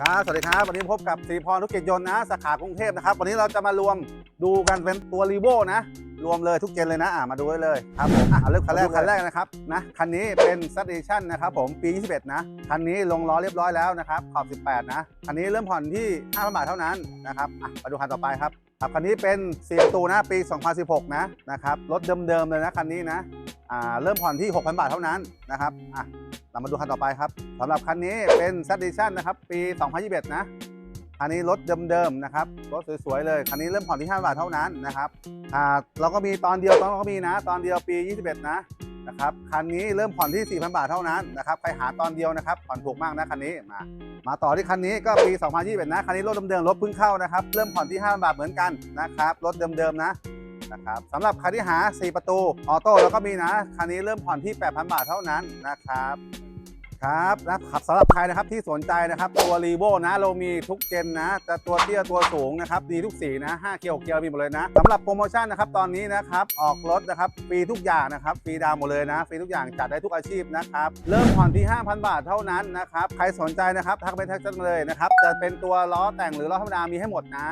ครับสวัสดีครับวันนี้พบกับสีพรธุรกิจยนต์นะสาขากรุงเทพนะครับ วันนี้เราจะมารวมดูกันเป็นตัวรีโวนะ รวมเลยทุกเจนเลยนะอะมาดูได้เลยครับผมอะเริ่มคันแรกคันแรกนะครับนะคันนี้เป็นซัตเ t ชั่นนะครับผมปี 21 นะคันนี้ลงล้อเรียบร้อยแล้วนะครับขอบ 18 นะคันนี้เริ่มผ่อนที่5,000บาทเท่านั้นนะครับอะมาดูคันต่อไปครับครับคันนี้เป็น4ประตูนะปี 2016 นะนะครับรถเดิมๆเลยนะคันนี้นะอ่าเริ่มผ่อนที่ 6,000 บาทเท่านั้นนะครับอะเรามาดูคันต่อไปครับสำหรับคันนี้เป็น s ั d ดิชั่นนะครับปี 2021 นะ คันนี้รถเดิมๆนะครับรถสวยๆเลยคันนี้เริ่มผ่อนที่ 5 บาทเท่านั้นนะครับอ่าเราก็มีตอนเดียวตอนเราก็มีนะ ตอนเดียวปี 21 นะนะครับคันนี้เริ่มผ่อนที่ 4,000 บาทเท่านั้นนะครับใครหาตอนเดียวนะครับผ่อนถูกมากนะคันนี้มามาต่อที่คันนี้ก็ปี 2021 นะคันนี้รถเดิมๆรถเพิ่งเข้านะครับเริ่มผ่อนที่ 5 บาทเหมือนกันนะครับรถเดิมๆนะนะครับสำหรับใครที่หา 4 ประตูออโต้แล้วก็มีนะคันนี้เริ่มผ่อนที่ 8,000 บาทเท่านั้นนะครับ ครับนะครับสำหรับใครนะครับที่สนใจนะครับตัวรีโวนะเรามีทุกเจนนะจะตัวเตี้ยตัวสูงนะครับดีทุกสีนะ5เกียร์6เกียร์มีหมดเลยนะสำหรับโปรโมชั่นนะครับตอนนี้นะครับออกรถนะครับฟรีทุกอย่างนะครับฟรีดาวหมดเลยนะฟรีทุกอย่างจัดได้ทุกอาชีพนะครับเริ่มผ่อนที่ 5,000 บาทเท่านั้นนะครับใครสนใจนะครับทักไปทักกันเลยนะครับจะเป็นตัวล้อแต่งหรือล้อธรรมดามีให้หมดนะ